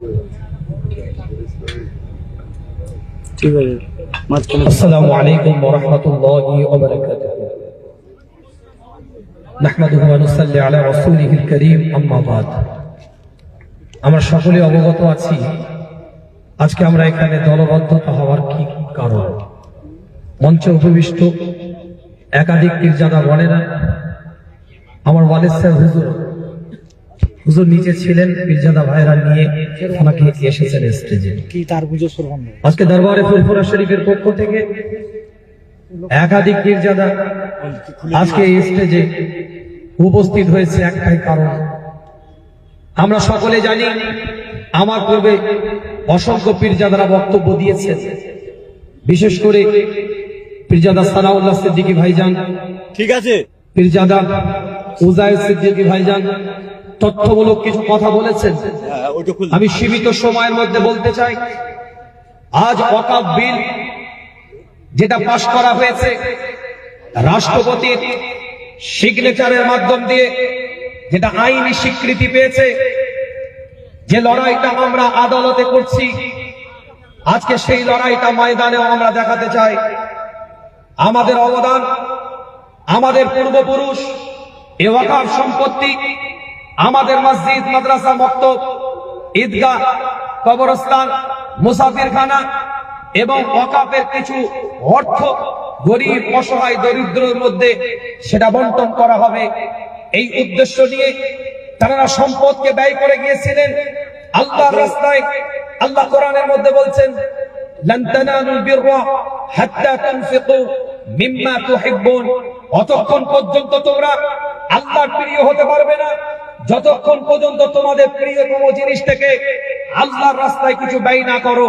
আমরা সকলে অবগত আছি, আজকে আমরা এখানে দলবদ্ধতা হওয়ার কি কারণ? মঞ্চে উপবিষ্ট একাধিক ইর্যাদা বলে না, আমার ওয়ালেদ হুজুর। হুজুর নিচে ছিলেন পীরজাদা ভাইরা নিয়ে ওনাকে এসেছেন স্টেজে। কি তার শুরু আজকে দরবারে ফুরফুরা শরীফের পক্ষ থেকে একাধিক পীরজাদা আজকে এই স্টেজে উপস্থিত হয়েছে একটাই কারণ। আমরা সকলে জানি আমার পূর্বে অসংখ্য পীরজাদারা বক্তব্য দিয়েছেন। বিশেষ করে পীরজাদা সানাউল্লাহ সিদ্দিকী ভাইজান ঠিক আছে। পীরজাদা উজায় সিদ্দিকী ভাইজান তথ্যমূলক কিছু কথা বলেছেন। হ্যাঁ, আমি সীমিত সময়ের মধ্যে বলতে চাই আজ অকাপ বিল যেটা পাশ করা হয়েছে রাষ্ট্রপতির সিগনেচারের মাধ্যম দিয়ে যেটা আইনি স্বীকৃতি পেয়েছে যে লড়াইটা আমরা আদালতে করছি আজকে সেই লড়াইটা ময়দানেও আমরা দেখাতে চাই। আমাদের অবদান আমাদের পূর্বপুরুষ এ ওয়াকাফ সম্পত্তি আমাদের মসজিদ, মাদ্রাসা মক্ত ঈদগাহ, কবরস্থান, মুসাফিরখানা এবং অকাপের কিছু অর্থ গরিব, অসহায়, দরিদ্রের মধ্যে সেটা বন্টন করা হবে। এই উদ্দেশ্য নিয়ে তারা সম্পদকে ব্যয় করে গিয়েছিলেন। আল্লাহ রাস্তায় আল্লাহ কোরআনের মধ্যে বলছেন অতক্ষণ পর্যন্ত তোমরা আল্লাহর প্রিয় হতে পারবে না। যতক্ষণ পর্যন্ত তোমাদের প্রিয় প্রিয়তম জিনিস থেকে আল্লাহর রাস্তায় কিছু ব্যয় না করো,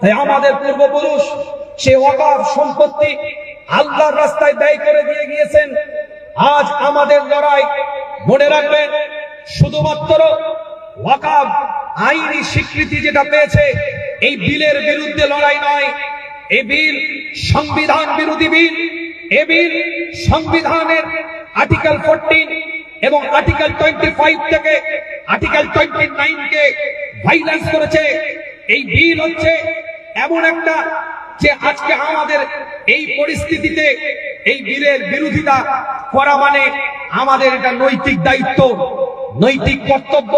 তাই আমাদের পূর্বপুরুষ সে ওয়াকাফ সম্পত্তি আল্লাহর রাস্তায় ব্যয় করে দিয়ে গিয়েছেন। আজ আমাদের লড়াই, মনে রাখবেন, শুধুমাত্র ওয়াকাব আইনি স্বীকৃতি যেটা পেয়েছে, এই বিলের বিরুদ্ধে লড়াই নয়, এ বিল সংবিধান বিরোধী বিল, এ বিল সংবিধানের আর্টিকেল ফোরটিন এবং আর্টিকেল টোয়েন্টি ফাইভ থেকে আর্টিকেল টোয়েন্টি নাইন কে ভাইলেন্স করেছে। এই বিল হচ্ছে এমন একটা যে আজকে আমাদের এই পরিস্থিতিতে এই বিলের বিরোধিতা করা মানে আমাদের এটা নৈতিক দায়িত্ব, নৈতিক কর্তব্য।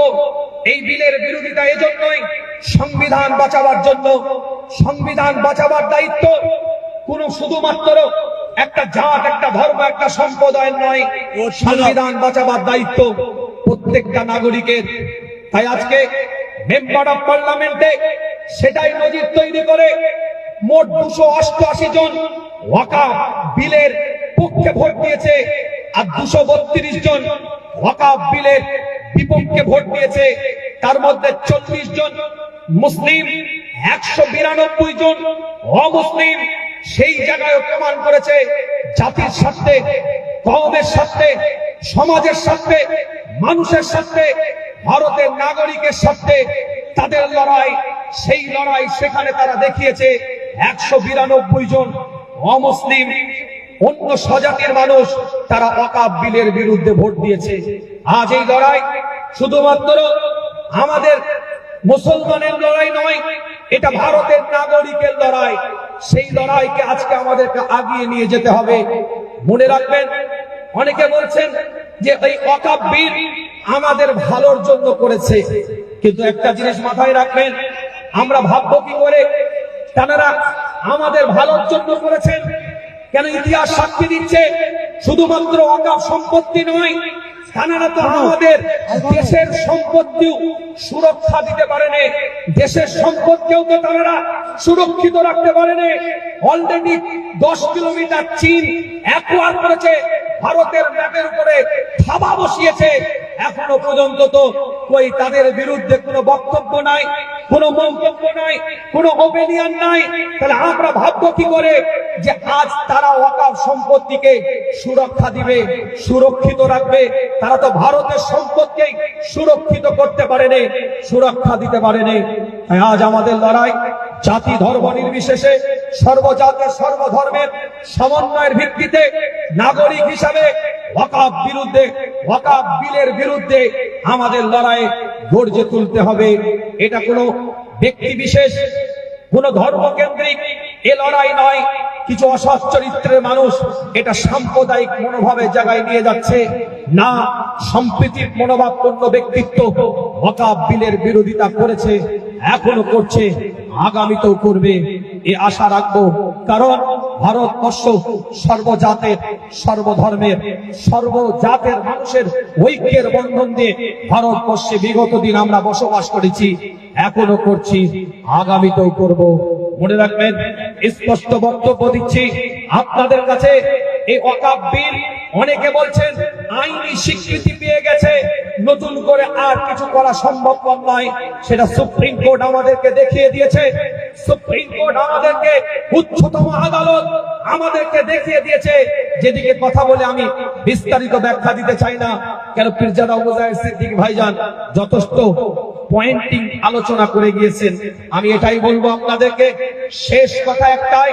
এই বিলের বিরোধিতা এজন্যই সংবিধান বাঁচাবার জন্য, সংবিধান বাঁচাবার দায়িত্ব কোন শুধুমাত্র একটা জাত একটা ধর্ম একটা সম্প্রদায়ের নয়। সংবিধান বাঁচাবার দায়িত্ব প্রত্যেকটা নাগরিকের। তাই আজকে মেম্বার অফ পার্লামেন্টে সেটাই নজির তৈরি করে মোট দুশো অষ্টআশি জন ওয়াকা বিলের পক্ষে ভোট দিয়েছে আর দুশো বত্রিশ জন ওয়াকা বিলের বিপক্ষে ভোট দিয়েছে। তার মধ্যে চল্লিশ জন মুসলিম একশো বিরানব্বই জন অমুসলিম সেই জায়গায় প্রমাণ করেছে জাতির স্বার্থে কমের স্বার্থে, সমাজের স্বার্থে, মানুষের স্বার্থে, ভারতের নাগরিকের স্বার্থে। তাদের লড়াই, সেই লড়াই সেখানে তারা দেখিয়েছে একশো বিরানব্বই জন অমুসলিম, অন্য স্বজাতির মানুষ তারা অকাব বিলের বিরুদ্ধে ভোট দিয়েছে। আজ এই লড়াই শুধুমাত্র আমাদের মুসলমানের লড়াই নয়, এটা ভারতের নাগরিকের লড়াই। সেই লড়াইকে আজকে আমাদেরকে আগিয়ে নিয়ে যেতে হবে। মনে রাখবেন, অনেকে বলছেন যে এই অকাব বিল আমাদের ভালোর জন্য করেছে। কিন্তু একটা জিনিস মাথায় রাখবেন, আমরা ভাববো কি করে? তারা আমাদের ভালোর জন্য করেছেন। কেন ইতিহাস সাক্ষী দিচ্ছে? শুধুমাত্র অকাপ সম্পত্তি নয় তারা তো আমাদের দেশের সম্পত্তিও সুরক্ষা দিতে পারেনি। দেশের সম্পদকেও তো তারা সুরক্ষিত রাখতে পারেনি। অলরেডি দশ কিলোমিটার চীন একবার করেছে। ভারতের ম্যাপের উপরে থাবা বসিয়েছে। এখনও পর্যন্ত তো কই তাদের বিরুদ্ধে কোনো বক্তব্য নাই, কোনো মন্তব্য নাই, কোনো ওপিনিয়ন নাই। তাহলে আমরা ভাববো কি করে যে আজ তারা ওয়াকাফ সম্পত্তিকে সুরক্ষা দিবে, সুরক্ষিত রাখবে। তারা তো ভারতের সম্পদকে সুরক্ষিত করতে পারেনি, সুরক্ষা দিতে পারেনি। আজ আমাদের লড়াই জাতি ধর্ম নির্বিশেষে সর্বজাতের সর্বধর্মের সমন্বয়ের ভিত্তিতে নাগরিক হিসাবে ওয়াকাফ বিরুদ্ধে, ওয়াকাফ বিলের বিরুদ্ধে আমাদের লড়াই গর্জে তুলতে হবে। এটা কোনো ব্যক্তি বিশেষ, কোন ধর্মকেন্দ্রিক এ লড়াই নয়। কিছু অসৎ চরিত্রের মানুষ এটা সাম্প্রদায়িক মনোভাবের জায়গায় নিয়ে যাচ্ছে। না, সম্প্রীতির মনোভাবপূর্ণ ব্যক্তিত্ব ওয়াকাব বিলের বিরোধিতা করেছে, এখনও করছে, আগামীতেও করবে, এ আশা রাখব। কারণ ভারতবর্ষ সর্বজাতের, সর্বধর্মের, সর্বজাতের মানুষের ঐক্যের বন্ধন দিয়ে ভারতবর্ষে বিগত দিন আমরা বসবাস করেছি, এখনও করছি, আগামীতেও করব। মনে রাখবেন, স্পষ্ট বক্তব্য দিচ্ছি আপনাদের কাছে। এই অকাপ অনেকে বলছেন, আইনি স্বীকৃতি পেয়ে গেছে, নতুন করে আর কিছু করা সম্ভব নয়। সেটা সুপ্রিম কোর্ট আমাদেরকে দেখিয়ে দিয়েছে। সুপ্রিম কোর্ট আমাদেরকে উচ্চতম আদালত আমাদেরকে দেখিয়ে দিয়েছে। যেদিকে কথা বলে আমি বিস্তারিত ব্যাখ্যা দিতে চাই না। কেন পীরজাদা মুজাহিদ সিদ্দিক ভাইজান যথেষ্ট পয়েন্টিং আলোচনা করে গিয়েছেন। আমি এটাই বলব আপনাদেরকে। শেষ কথা একটাই,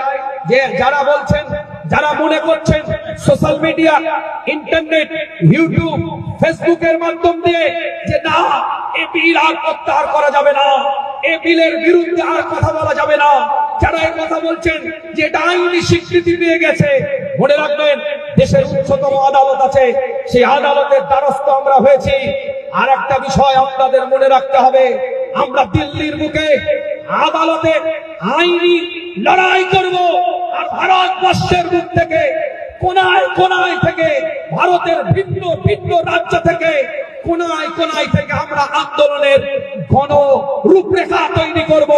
যে যারা বলছেন যারা মনে করছেন সোশ্যাল মিডিয়া, ইন্টারনেট, ইউটিউব, ফেসবুকের মাধ্যম দিয়ে যে না, এ বিল আর প্রত্যাহার করা যাবে না, এ বিলের বিরুদ্ধে আর কথা বলা যাবে না। যারা এই কথা বলছেন যে এটা আইনি স্বীকৃতি পেয়ে গেছে, মনে রাখবেন দেশের উচ্চতম আদালত আছে, সেই আদালতের দ্বারস্থ আমরা হয়েছি। আর একটা বিষয় আপনাদের মনে রাখতে হবে, আমরা দিল্লির বুকে আদালতে আইনি লড়াই করব। ভারতবর্ষের বুক থেকে, কোনায় কোনায় থেকে, ভারতের ভিন্ন ভিন্ন রাজ্য থেকে, কোনায় কোনায় থেকে আমরা আন্দোলনের ঘন রূপরেখা তৈরি করব।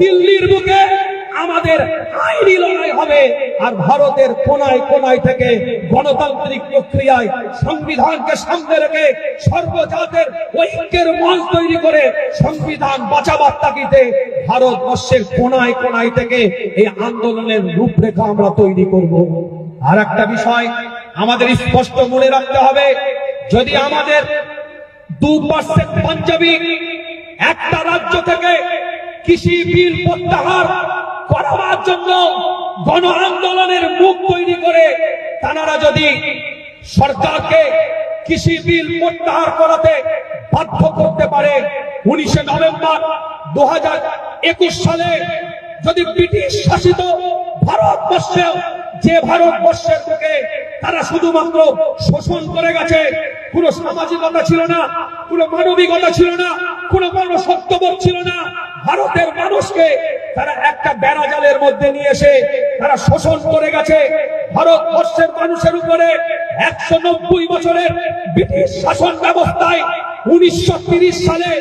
দিল্লির বুকে আমাদের আইনি লড়াই হবে আর ভারতের কোনায় কোনায় থেকে গণতান্ত্রিক প্রক্রিয়ায় সংবিধানকে সামনে রেখে সর্বজাতের ঐক্যের মঞ্চ তৈরি করে সংবিধান বাঁচাবার তাগিদে ভারতবর্ষের কোনায় কোনায় থেকে এই আন্দোলনের রূপরেখা আমরা তৈরি করব। আর একটা বিষয় আমাদের স্পষ্ট মনে রাখতে হবে, যদি আমাদের দু পার্সেন্ট পাঞ্জাবি একটা রাজ্য থেকে কৃষি বিল প্রত্যাহার করাবার জন্য গণ আন্দোলনের মুখ তৈরি করে তারা যদি সরকারকে কৃষি বিল প্রত্যাহার করাতে বাধ্য করতে পারে, উনিশে নভেম্বর দু হাজার একুশ সালে যদি ব্রিটিশ শাসিত ভারতবর্ষে যে ভারতবর্ষের বুকে তারা শুধুমাত্র শোষণ করে গেছে, কোনো সামাজিকতা ছিল না, কোনো মানবিকতা ছিল না, কোনো মনসত্ববোধ ছিল না, ভারতের মানুষকে তারা একটা বেড়াজালের মধ্যে নিয়ে এসে তারা শোষণ করে গেছে। ভারতবর্ষের মানুষের উপরে একশো নব্বই বছরের ব্রিটিশ শাসন ব্যবস্থায় উনিশশো সালে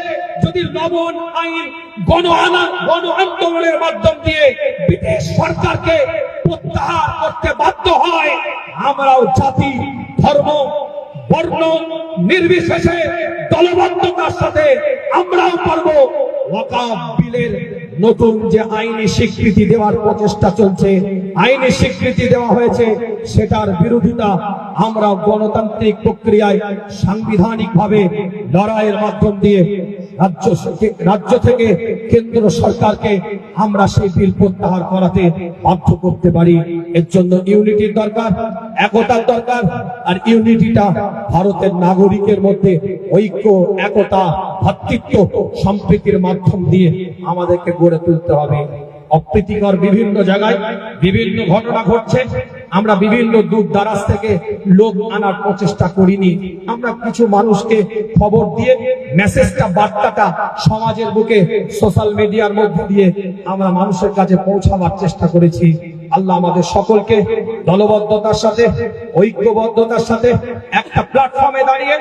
যদি লবণ, আইন গণ আনা গণ আন্দোলনের মাধ্যম দিয়ে ব্রিটিশ সরকারকে প্রত্যাহার করতে বাধ্য হয়। আমরাও জাতি, ধর্ম, বর্ণ নির্বিশেষে দলবদ্ধতার সাথে আমরাও পারব। ওয়াকাফ বিলের নতুন যে আইনি স্বীকৃতি দেওয়ার প্রচেষ্টা চলছে, আইনি স্বীকৃতি দেওয়া হয়েছে, সেটার বিরোধিতা আমরা গণতান্ত্রিক প্রক্রিয়ায় সাংবিধানিক ভাবে লড়াইয়ের মাধ্যম দিয়ে রাজ্য রাজ্য থেকে কেন্দ্র সরকারকে আমরা সেই বিল প্রত্যাহার করাতে বাধ্য করতে পারি। এর জন্য ইউনিটির দরকার, একতার দরকার, আর ইউনিটিটা ভারতের নাগরিকের মধ্যে ঐক্য, একতা, ভাতৃত্ব, সম্প্রীতির মাধ্যম দিয়ে আমাদেরকে গড়ে তুলতে হবে। অপ্রীতিকর বিভিন্ন জায়গায় বিভিন্ন ঘটনা ঘটছে। আমরা বিভিন্ন দূর দারাজ থেকে লোক আনার প্রচেষ্টা করিনি। আমরা কিছু মানুষকে খবর দিয়ে মেসেজটা বার্তাটা সমাজের বুকে সোশ্যাল মিডিয়ার মধ্যে দিয়ে আমরা মানুষের কাছে পৌঁছাবার চেষ্টা করেছি। আল্লাহ আমাদের সকলকে দলবদ্ধতার সাথে, ঐক্যবদ্ধতার সাথে একটা প্ল্যাটফর্মে দাঁড়িয়ে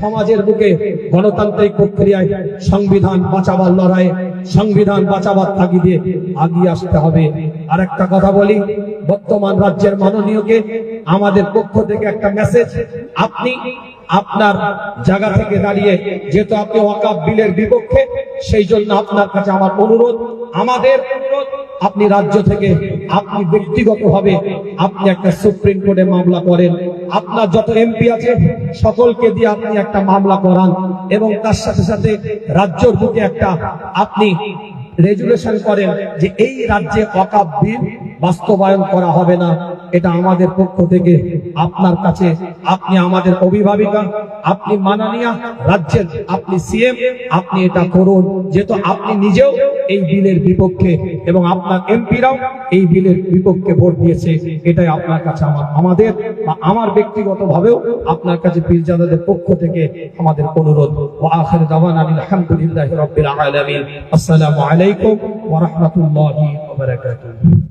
সমাজের বুকে গণতান্ত্রিক প্রক্রিয়ায় সংবিধান বাঁচাবার লড়াই সংবিধান বাঁচাবার তাগিদে আগিয়ে আসতে হবে। আর একটা কথা বলি বর্তমান রাজ্যের মাননীয়কে আমাদের পক্ষ থেকে একটা মেসেজ আপনি আপনার জায়গা থেকে দাঁড়িয়ে, যেহেতু আপনি ওয়াকাব বিলের বিপক্ষে, সেই জন্য আপনার কাছে আমার অনুরোধ। আমাদের আপনি রাজ্য থেকে, আপনি ব্যক্তিগতভাবে আপনি একটা সুপ্রিম কোর্টে মামলা করেন। আপনার যত এমপি আছে, সকলকে দিয়ে আপনি একটা মামলা করান এবং তার সাথে সাথে রাজ্যর বুকে একটা আপনি রেজুলেশন করেন যে এই রাজ্যে অকাপ বিল বাস্তবায়ন করা হবে না। এটা আমাদের পক্ষ থেকে আপনার কাছে, আপনি আমাদের অভিভাবিকা, আপনি মাননীয় রাজ্যের, আপনি সিএম, আপনি এটা করুন। যেহেতু আপনি নিজেও এই বিলের বিপক্ষে এবং আপনার এমপিরাও এই বিলের বিপক্ষে ভোট দিয়েছে, এটাই আপনার কাছে আমার, আমাদের বা আমার ব্যক্তিগত ভাবেও আপনার কাছে পীরজাদাদের পক্ষ থেকে আমাদের অনুরোধ। ওয়া আখির দাওয়ানা আলহামদুলিল্লাহি আলামিন। আসসালামু আলাইকুম ওয়া রাহমাতুল্লাহি ওয়া বারাকাতুহু।